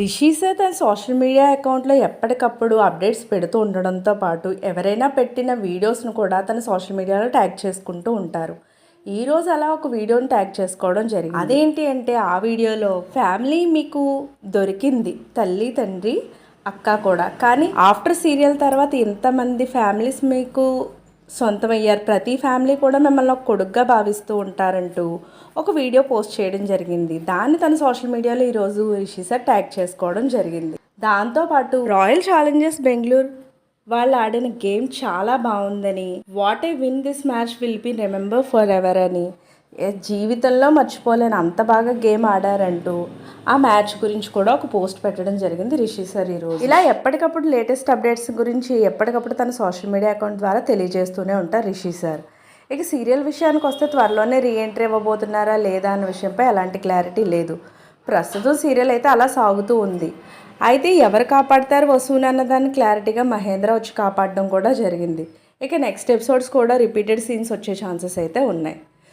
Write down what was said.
రిషీసే తన social media అకౌంట్లో ఎప్పటికప్పుడు అప్డేట్స్ పెడుతూ ఉండడంతో పాటు ఎవరైనా పెట్టిన వీడియోస్ను కూడా తన సోషల్ మీడియాలో ట్యాగ్ చేసుకుంటూ ఉంటారు. ఈ రోజు అలా ఒక వీడియోని ట్యాగ్ చేసుకోవడం జరిగింది. అదేంటి అంటే ఆ వీడియోలో ఫ్యామిలీ మీకు దొరికింది తల్లి తండ్రి అక్క కూడా. కానీ ఆఫ్టర్ సీరియల్ తర్వాత ఇంతమంది ఫ్యామిలీస్ మీకు సొంతమయ్యారు. ప్రతి ఫ్యామిలీ కూడా మిమ్మల్ని ఒక కొడుగ్గా భావిస్తూ ఉంటారంటూ ఒక వీడియో పోస్ట్ చేయడం జరిగింది. దాన్ని తన సోషల్ మీడియాలో ఈరోజు రిషిసార్ ట్యాగ్ చేసుకోవడం జరిగింది. దాంతోపాటు రాయల్ ఛాలెంజర్స్ బెంగళూరు వాళ్ళు ఆడిన గేమ్ చాలా బాగుందని what a win this match will be remember for ever అని జీవితంలో మర్చిపోలేని అంత బాగా గేమ్ ఆడారంటూ ఆ మ్యాచ్ గురించి కూడా ఒక పోస్ట్ పెట్టడం జరిగింది రిషి సార్ ఈరోజు ఇలా ఎప్పటికప్పుడు లేటెస్ట్ అప్డేట్స్ గురించి ఎప్పటికప్పుడు తన సోషల్ మీడియా అకౌంట్ ద్వారా తెలియజేస్తూనే ఉంటారు రిషి సార్. ఇక సీరియల్ విషయానికి వస్తే త్వరలోనే రీఎంట్రీ ఇవ్వబోతున్నారా లేదా అన్న విషయంపై ఎలాంటి క్లారిటీ లేదు. ప్రస్తుతం సీరియల్ అయితే అలా సాగుతూ ఉంది. అయితే ఎవరు కాపాడతారు వసూని అన్నదాన్ని క్లారిటీగా మహేంద్ర వచ్చి కాపాడడం కూడా జరిగింది. ఇక నెక్స్ట్ ఎపిసోడ్స్ కూడా రిపీటెడ్ సీన్స్ వచ్చే ఛాన్సెస్ అయితే ఉన్నాయి.